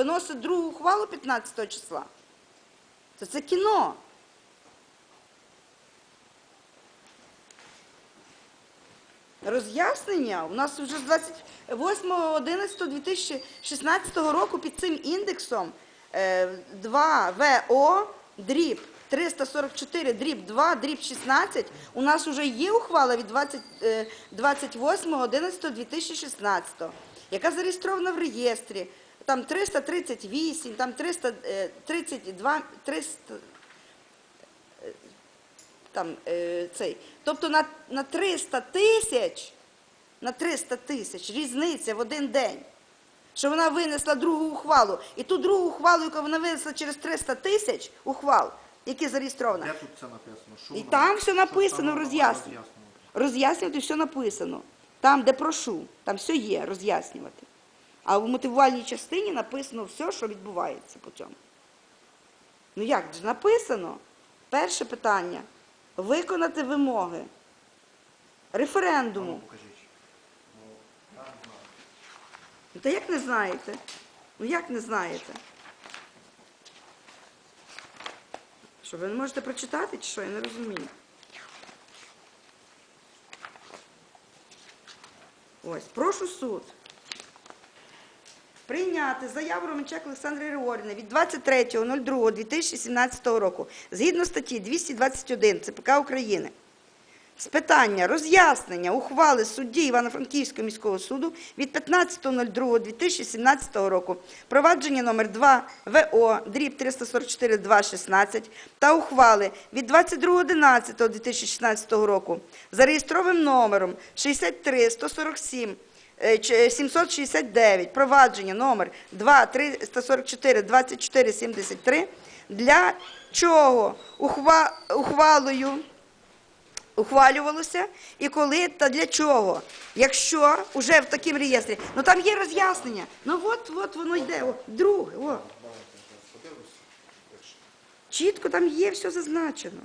виносить другу ухвалу 15 числа. То це кіно. Роз'яснення у нас вже з 28.11.2016 року під цим індексом е, 2 ВО дріб 344 дріб 2 дріб 16 у нас вже є ухвала від 20, е, 28.11.2016, яка зареєстрована в реєстрі. Там 338, там 332, 300, там е, цей. Тобто на, на 300 тисяч, на 300 тисяч різниця в один день. Що вона винесла другу ухвалу. І ту другу ухвалу, яку вона винесла через 300 тисяч ухвал, які зареєстровані, Де тут це написано? Що І вона- там все що написано вона роз'яснювати? роз'яснювати все написано. Там, де прошу, там все є, роз'яснювати. А в мотивувальній частині написано все, що відбувається по цьому. Ну як же написано? Перше питання виконати вимоги ну, референдуму. Ну, знаю. Ну, Та як не знаєте? Ну як не знаєте? Що, ви не можете прочитати, чи що? Я не розумію. Ось, прошу суд. Прийняти заяву Романчак Олександри Григорівни від 23.02.2017 року згідно статті 221 ЦПК України. З питання роз'яснення ухвали судді Івано-Франківського міського суду від 15.02.2017 року, провадження номер 2 ВО, дріб 344-216 та ухвали від 22.11.2016 року зареєстровим номером 63-147 е, ч- 769, провадження номер 2 344 24 73, для чого ухва- ухвалою ухвалювалося і коли та для чого. Якщо вже в такому реєстрі, ну там є роз'яснення. Ну от, от воно йде, о, друге, о. Чітко там є все зазначено.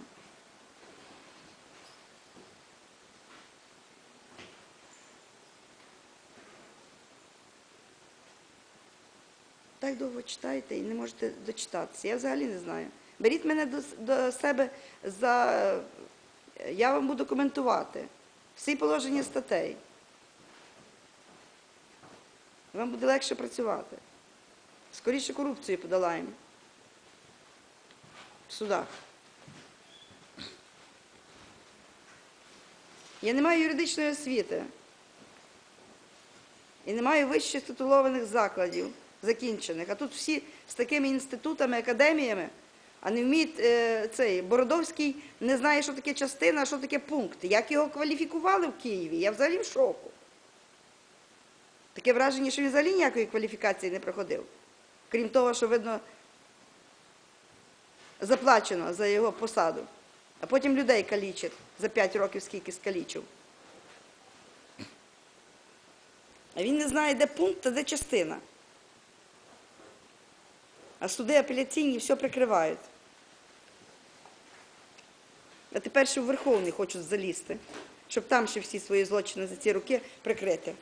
Так довго читаєте і не можете дочитатися. Я взагалі не знаю. Беріть мене до, до себе за. е, Я вам буду коментувати всі положення статей. Вам буде легше працювати. Скоріше корупцію подолаємо в судах. Я не маю юридичної освіти. І не маю вищих титулованих закладів закінчених. А тут всі з такими інститутами, академіями, а не вміють е, цей Бородовський не знає, що таке частина, а що таке пункт. Як його кваліфікували в Києві? Я взагалі в шоку. Таке враження, що він взагалі ніякої кваліфікації не проходив. Крім того, що видно, заплачено за його посаду, а потім людей калічить за 5 років, скільки скалічив. А він не знає, де пункт, а де частина. А суди апеляційні все прикривають. А тепер ще в Верховний хочуть залізти, щоб там ще всі свої злочини за ці роки прикрити.